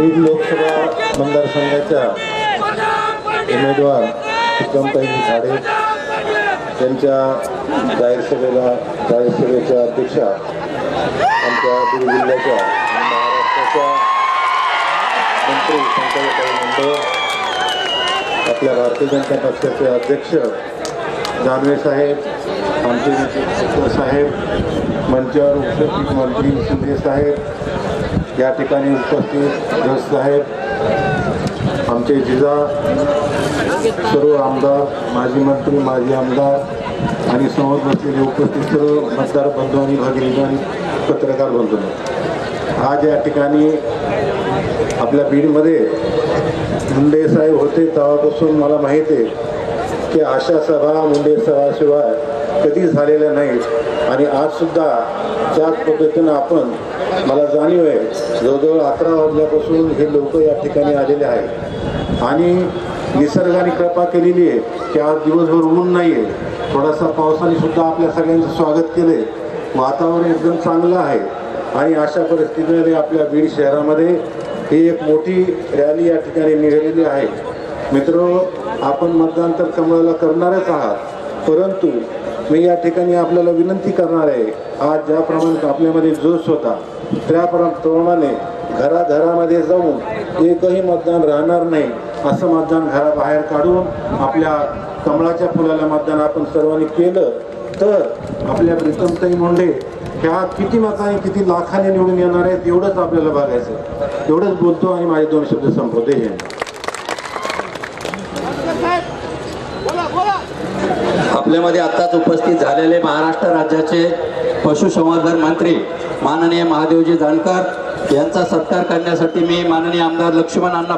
बीड लोकसभा मतदारसंघाच्या उमेदवार विक्रमताई झाडे त्यांच्या जाहीर सभेला जाहीर सभेच्या अध्यक्षा आमच्या बीड जिल्ह्याच्या महाराष्ट्राच्या मंत्री पंकजाताई मंडळ आपल्या भारतीय जनता पक्षाचे अध्यक्ष जानवे साहेब आमचे साहेब मंचावर उपस्थित मंत्री शिंदे साहेब या ठिकाणी उपस्थित जस साहेब आमचे जिजा सर्व आमदार माजी मंत्री माजी आमदार आणि समोर बसलेले उपस्थित सर्व मतदार बंधू आणि भगिनी आणि पत्रकार बंधू. आज या ठिकाणी आपल्या बीडमध्ये मुंडे साहेब होते तेव्हापासून मला माहीत आहे. की अशा सभा मुंडे सभाशिवाय कधी झालेल्या नाहीत. आणि आज सुद्धा त्याच पद्धतीनं आपण मला जाणीव आहे जवळजवळ अकरा वाजल्यापासून हे लोक या ठिकाणी आलेले आहेत. आणि निसर्गाने कृपा केलेली आहे की आज दिवसभर ऊन नाही आहे थोडासा पावसाने सुद्धा आपल्या सगळ्यांचं स्वागत केलं आहे वातावरण एकदम चांगलं आहे. आणि अशा परिस्थितीमध्ये आपल्या बीड शहरामध्ये ही एक मोठी रॅली या ठिकाणी निघालेली आहे. मित्र आपण मतदान तर कमळाला करणारच आहात. परंतु मी या ठिकाणी आपल्याला विनंती करणार आहे आज ज्याप्रमाणे आपल्यामध्ये जोश होता त्याप्रमाणे घराघरामध्ये जाऊन एकही मतदान राहणार नाही असं मतदान घराबाहेर काढून आपल्या कमळाच्या फुलाला मतदान आपण सर्वांनी केलं तर आपल्या प्रीतमताई मुंडे ह्या किती मताने किती लाखाने निवडून येणार आहेत एवढंच आपल्याला बघायचं एवढंच बोलतो आणि माझे दोन शब्द संपवते. हे आपल्यामध्ये आत्ताच उपस्थित झालेले महाराष्ट्र राज्याचे पशुसंवर्धन मंत्री माननीय महादेवजी जानकर यांचा सत्कार करण्यासाठी मी माननीय आमदार लक्ष्मण अण्णा